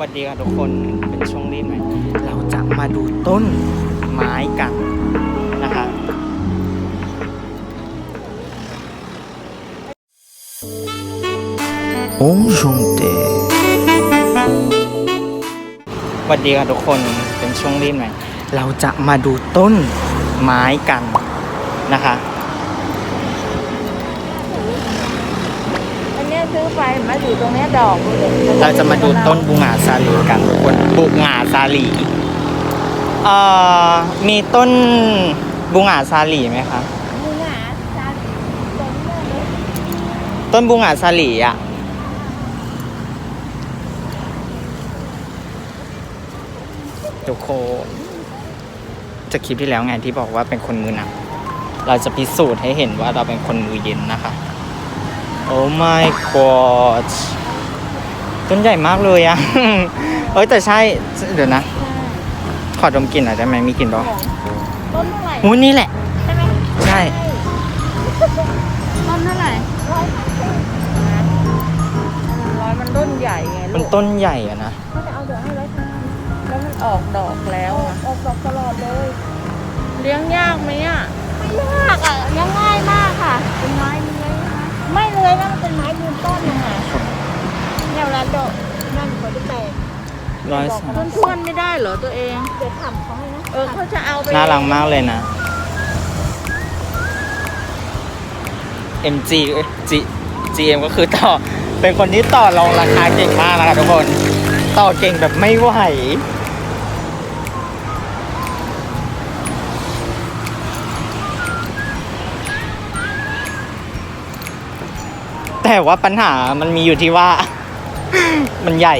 สวัสดีค่ะทุกคนเป็นช่วงรีบไหมเราจะมาดูต้นไม้กันนะคะองชงเตสวัสดีค่ะทุกคนเป็นช่วงรีบไหมเราจะมาดูต้นไม้กันนะคะ อันเนี้ย ซื้อไปมาอยู่ตรงเนี้ยดอกดูดิเราจะมาดูต้นบูงาซาลีกันทุกคนบูงาซาลีเอ่อมีต้นบูงาซาลีไหมคะมึงอะจานต้นเนี่ยเลยต้นบูงาซาลีอะ ทุกคนจะคลิปที่แล้วไงที่บอกว่าเป็นคนมือหนัก เราจะพิสูจน์ให้เห็นว่าเราเป็นคนมือเย็นนะคะ โอ้ my god ต้นใหญ่มากเลยอะ เอ้ยแต่ใช่ เดี๋ยวนะ ขอดมกลิ่นหน่อยได้ไหมมีกลิ่นบ้างต้นเท่าไหร่หูนี่แหละ ใช่ไหมใช่ ต้นเท่าไหร่ร้อยร้อยมันต้นใหญ่ไงมันลูกต้นใหญ่อะนะเขาจะเอาเดี๋ยวให้ร้อยทานแล้วมันออกดอกแล้วอะออกดอกตลอดเลย เลี้ยงยากไหมอะไม่ยากอะเลี้ยงง่ายมากค่ะเป็นไม้เลื้อยนะคะ ไม่เลื้อยนะมันเป็นไม้ยืนต้นนะคะเนี่ยเวลาดอกนั่นเขาจะแตกร้อยบอกสามเพื่อนๆไม่ได้เหรอตัวเอง เดี๋ยวทำเขาให้นะเออเขาจะเอาไปน่ารักมากเลยนะ MG เอ้ย G GM ก็คือต่อ เป็นคนที่ต่อรองราคาเก่งมากนะคะทุกคน ต่อเก่งแบบไม่ไหว แต่ว่าปัญหามันมีอยู่ที่ว่า มันใหญ่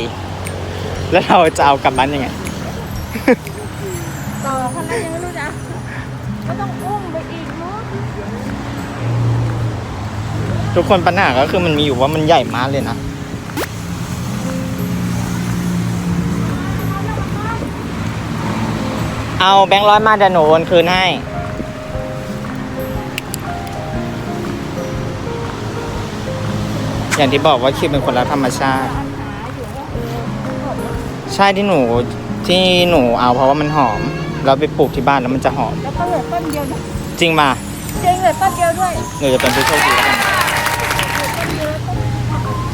แล้วเราจะเอากลับบ้านยังไง ต่อเขาแล้วยังไม่รู้จะก็ต้องอุ้มไปอีกเนาะทุกคนปัญหาก็คือมันมีอยู่ว่ามันใหญ่มากเลยนะ เอาแบงค์ร้อยมาเดี๋ยวหนูโอนคืนให้ อย่างที่บอกว่าคิวเป็นคนรักธรรมชาติปัญหาอยู่ว่าเออทั้งหมดแล้วใช่ที่หนูที่หนูเอาเพราะว่ามันหอม เราไปปลูกที่บ้านแล้วมันจะหอม แล้วก็เหลือต้นเดียวนะจริงมาจริงเหลือต้นเดียวด้วยหนูจะเป็นผู้โชคดีแล้วกันต้นเดียวต้น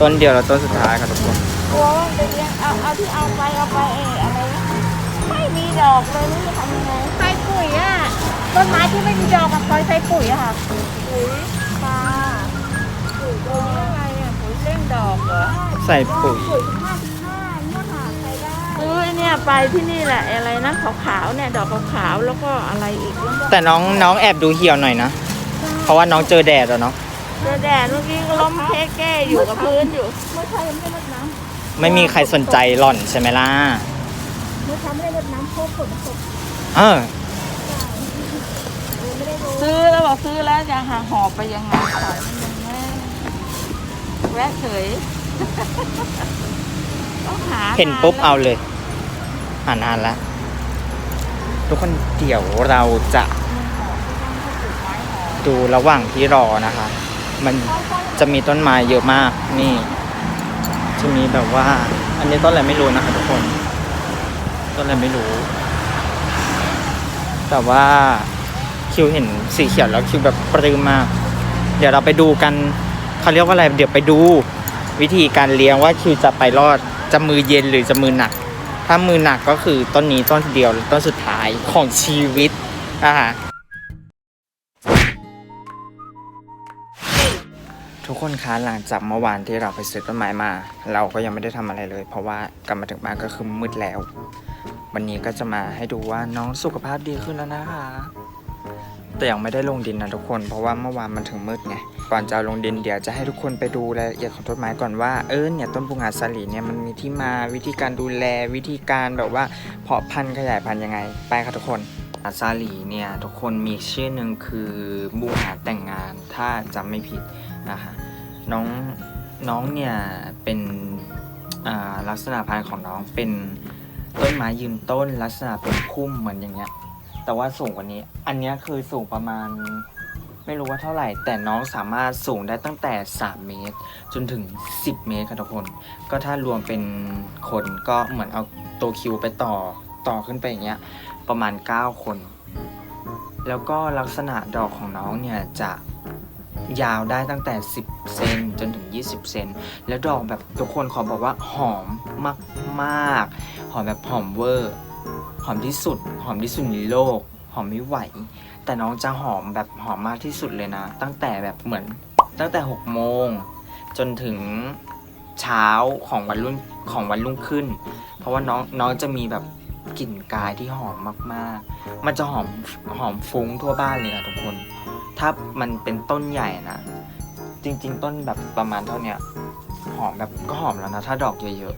ต้นเดียวแล้วต้นสุดท้ายค่ะทุกคนกลัวว่าจะเลี้ยงเอาเอาที่เอาไปเอาไปเอออะไรนะไม่มีดอกเลยไม่รู้จะทำยังไงใส่ปุ๋ยอะต้นไม้ที่ไม่มีดอกกับคอยใส่ปุ๋ยอะค่ะปุ๋ยปลาปุ๋ย ดอกเหรอใส่ปุ๋ยปุ๋ยห้าสิบห้าเนี่ยค่ะใส่ได้ซื้อไอ้เนี่ยไปที่นี่แหละอะไรนะขาวๆเนี่ยดอกขาวๆแล้วก็อะไรอีกแล้วก็แต่น้องน้องแอบดูเหี่ยวหน่อยนะ เพราะว่าน้องเจอแดดอะเนาะเจอแดดเมื่อกี้ก็ล้มเทแก้อยู่กับพื้นอยู่เมื่อเช้ายังไม่ได้รดน้ำไม่มีใครสนใจหล่อนใช่ไหมล่ะเมื่อเช้าไม่ได้รดน้ำเพราะฝนตกเออซื้อแล้วบอกซื้อแล้วจะหาหอบไปยังไงขายมันยังไง แวะเฉยต้องหาเห็นปุ๊บเอาเลยอ่านอ่านแล้วทุกคนเดี๋ยวเราจะ ดูระหว่างที่รอนะคะ มันจะมีต้นไม้เยอะมากนี่ จะมีแบบว่า อันนี้ต้นอะไรไม่รู้นะคะทุกคน ต้นอะไรไม่รู้ แต่ว่าคิวเห็นสีเขียวแล้วคิวแบบปลื้มมาก เดี๋ยวเราไปดูกัน เขาเรียกว่าอะไรเดี๋ยวไปดู วิธีการเลี้ยงว่าคิวจะไปรอดจะมือเย็นหรือจะมือหนัก ถ้ามือหนักก็คือต้นนี้ต้นเดียวต้นสุดท้ายของชีวิตนะคะทุกคนคะหลังจากเมื่อวานที่เราไปซื้อต้นไม้มา เราก็ยังไม่ได้ทำอะไรเลย เพราะว่ากลับมาถึงบ้านก็คือมืดแล้ว วันนี้ก็จะมาให้ดูว่าน้องสุขภาพดีขึ้นแล้วนะคะ แต่ยังไม่ได้ลงดินนะทุกคน เพราะว่าเมื่อวานมันถึงมืดไงก่อนจะลงดินเดี๋ยวจะให้ทุกคนไปดูรายละเอียดของต้นไม้ก่อนว่าเออเนี่ยต้นบุงาสาลีเนี่ยมันมีที่มาวิธีการดูแลวิธีการแบบว่าเพาะพันธุ์ขยายพันธุ์ยังไง ไปค่ะทุกคนอาซาลีเนี่ยทุกคนมีชื่อหนึ่งคือบุงาแต่งงานถ้าจำไม่ผิดนะคะน้องน้องเนี่ยเป็นลักษณะพันธุ์ของน้องเป็นต้นไม้ยืนต้นลักษณะเป็นพุ่มเหมือนอย่างเงี้ย แต่ว่าสูงกว่านี้ อันนี้คือสูงประมาณ ไม่รู้ว่าเท่าไหร่ แต่น้องสามารถสูงได้ตั้งแต่ 3 เมตร จนถึง 10 เมตรค่ะทุกคน ก็ถ้ารวมเป็นคนก็เหมือนเอาตัวคิวไปต่อต่อขึ้นไปอย่างเงี้ยประมาณ 9 คน แล้วก็ลักษณะดอกของน้องเนี่ยจะยาวได้ตั้งแต่ 10 เซนจนถึง 20 เซน แล้วดอกแบบทุกคนขอบอกว่าหอมมาก ๆ หอมแบบหอมเวอร์ หอมที่สุด หอมที่สุดในโลก หอมไม่ไหว แต่น้องจะหอมแบบหอมมากที่สุดเลยนะ ตั้งแต่แบบเหมือนตั้งแต่6โมงจนถึงเช้าของวันรุ่นของวันรุ่งขึ้น เพราะว่าน้องน้องจะมีแบบกลิ่นกายที่หอมมากๆ มันจะหอมหอมฟุ้งทั่วบ้านเลยนะทุกคน ถ้ามันเป็นต้นใหญ่นะ จริง ๆ ต้นแบบประมาณเท่าเนี้ยหอมแบบก็หอมแล้วนะ ถ้าดอกเยอะ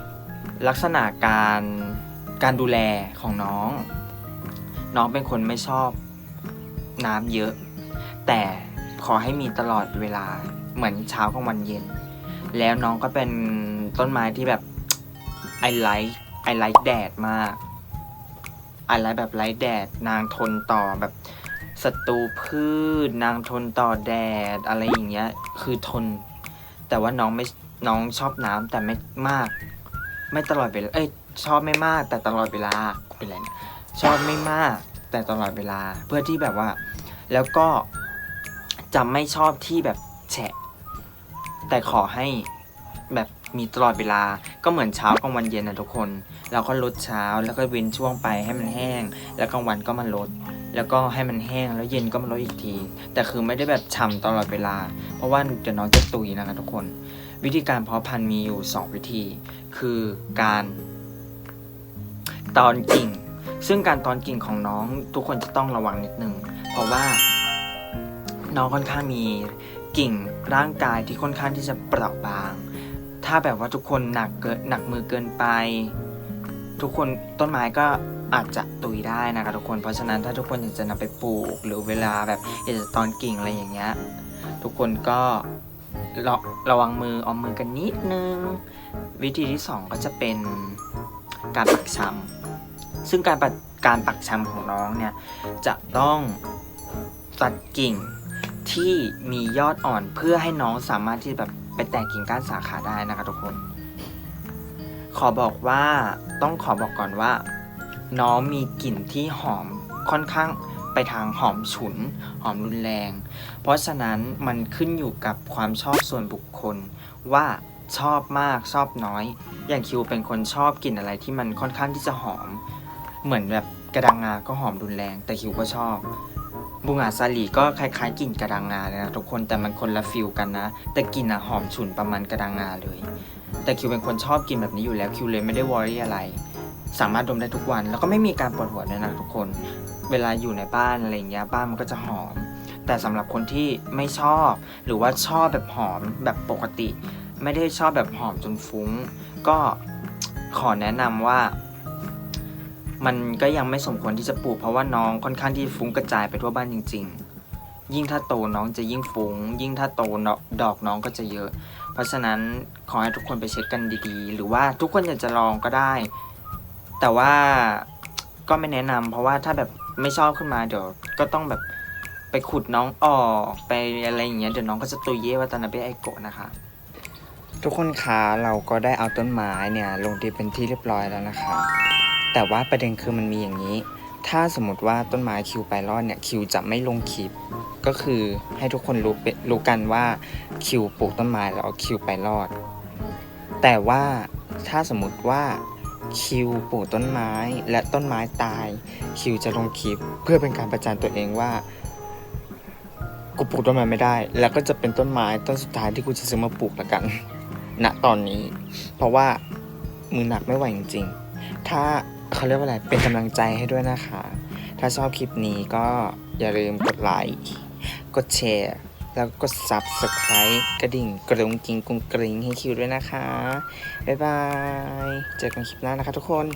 ๆ ลักษณะการ การดูแลของน้อง น้องเป็นคนไม่ชอบน้ำเยอะ แต่ขอให้มีตลอดเวลาเหมือนเช้ากลางวันเย็น แล้วน้องก็เป็นต้นไม้ที่แบบไอไลท์ไอไลท์แดดมากไอไลท์แบบไลท์แดด นางทนต่อแบบศัตรูพืชนางทนต่อแดดอะไรอย่างเงี้ยคือทน แต่ว่าน้องไม่น้องชอบน้ำแต่ไม่มาก ไม่ตลอดเวลาเอ้ย ชอบไม่มากแต่ตลอดเวลาเป็นไรชอบไม่มากแต่ตลอดเวลา เพื่อที่แบบว่า แล้วก็จะไม่ชอบที่แบบแฉะ แต่ขอให้แบบมีตลอดเวลา ก็เหมือนเช้ากลางวันเย็นนะทุกคน เราก็ลดเช้าแล้วก็เว้นช่วงไปให้มันแห้ง แล้วกลางวันก็มาลด แล้วก็ให้มันแห้งแล้วเย็นก็มาลดอีกที แต่คือไม่ได้แบบฉ่ำตลอดเวลา เพราะว่าเดี๋ยวน้องจะตุยนะคะทุกคน วิธีการเพาะพันธุ์มีอยู่ 2 วิธี คือการ ตอนกิ่ง ซึ่งการตอนกิ่งของน้องทุกคนจะต้องระวังนิดนึง เพราะว่าน้องค่อนข้างมีกิ่งร่างกายที่ค่อนข้างที่จะเปราะบาง ถ้าแบบว่าทุกคนหนักเกินหนักมือเกินไป ทุกคนต้นไม้ก็อาจจะตุยได้นะคะทุกคน เพราะฉะนั้นถ้าทุกคนอยากจะนำไปปลูก หรือเวลาแบบอยากจะตอนกิ่งอะไรอย่างเงี้ย ทุกคนก็ระระวังมือออมมือกันนิดนึง วิธีที่สองก็จะเป็นการปักชำ ซึ่งการปักการปักชำของน้องเนี่ยจะต้องตัดกิ่งที่มียอดอ่อนเพื่อให้น้องสามารถที่แบบไปแตกกิ่งก้านสาขาได้นะคะทุกคน ขอบอกว่าต้องขอบอกก่อนว่า น้องมีกลิ่นที่หอมค่อนข้างไปทางหอมฉุน หอมรุนแรง เพราะฉะนั้นมันขึ้นอยู่กับความชอบส่วนบุคคล ว่าชอบมากชอบน้อย อย่างคิวเป็นคนชอบกลิ่นอะไรที่มันค่อนข้างที่จะหอม เหมือนแบบกระดังงา ก็หอมรุนแรง แต่คิวก็ชอบ บุงอาซาลีก็คล้ายๆกลิ่นกระดังงาเลยนะทุกคนแต่มันคนละฟิลกันนะ แต่กลิ่นอะหอมฉุนประมาณกระดังงาเลย แต่คิวเป็นคนชอบกินแบบนี้อยู่แล้วคิวเลยไม่ได้วอรี่อะไร สามารถดมได้ทุกวันแล้วก็ไม่มีการปวดหัวด้วยนะทุกคน เวลาอยู่ในบ้านอะไรเงี้ยบ้านมันก็จะหอม แต่สำหรับคนที่ไม่ชอบ หรือว่าชอบแบบหอมแบบปกติ ไม่ได้ชอบแบบหอมจนฟุ้ง ก็ขอแนะนำว่า มันก็ยังไม่สมควรที่จะปลูกเพราะว่าน้องค่อนข้างที่ฟุ้งกระจายไปทั่วบ้านจริง ๆ ยิ่งถ้าโตน้องจะยิ่งฟุ้ง ยิ่งถ้าโตดอกน้องก็จะเยอะ เพราะฉะนั้นขอให้ทุกคนไปเช็คกันดีๆ หรือว่าทุกคนอยากจะลองก็ได้ แต่ว่าก็ไม่แนะนำเพราะว่าถ้าแบบไม่ชอบขึ้นมาเดี๋ยวก็ต้องแบบไปขุดน้องออกไปอะไรอย่างเงี้ยเดี๋ยวน้องก็จะตุยเย่วัตนาเบะไอโกะนะคะทุกคนคะเราก็ได้เอาต้นไม้เนี่ยลงที่เป็นที่เรียบร้อยแล้วนะคะ แต่ว่าประเด็นคือมันมีอย่างนี้ ถ้าสมมติว่าต้นไม้คิวไปรอดเนี่ยคิวจะไม่ลงคลิป ก็คือให้ทุกคนรู้รู้กันว่าคิวปลูกต้นไม้แล้วคิวไปรอด แต่ว่าถ้าสมมติว่าคิวปลูกต้นไม้และต้นไม้ตาย คิวจะลงคลิป เพื่อเป็นการประจานตัวเองว่ากูปลูกต้นไม้ไม่ได้ แล้วก็จะเป็นต้นไม้ต้นสุดท้ายที่กูจะซื้อมาปลูกละกันณตอนนี้ เพราะว่ามือหนักไม่ไหวจริงๆ ถ้า เขาเรียกว่าอะไร เป็นกำลังใจให้ด้วยนะคะ ถ้าชอบคลิปนี้ก็อย่าลืมกดไลค์ กดแชร์ แล้วก็กด subscribe กระดิ่งกระดุงกิ้งกุ้งกริ้งให้คิวด้วยนะคะ บ๊ายบาย เจอกันคลิปหน้านะคะทุกคน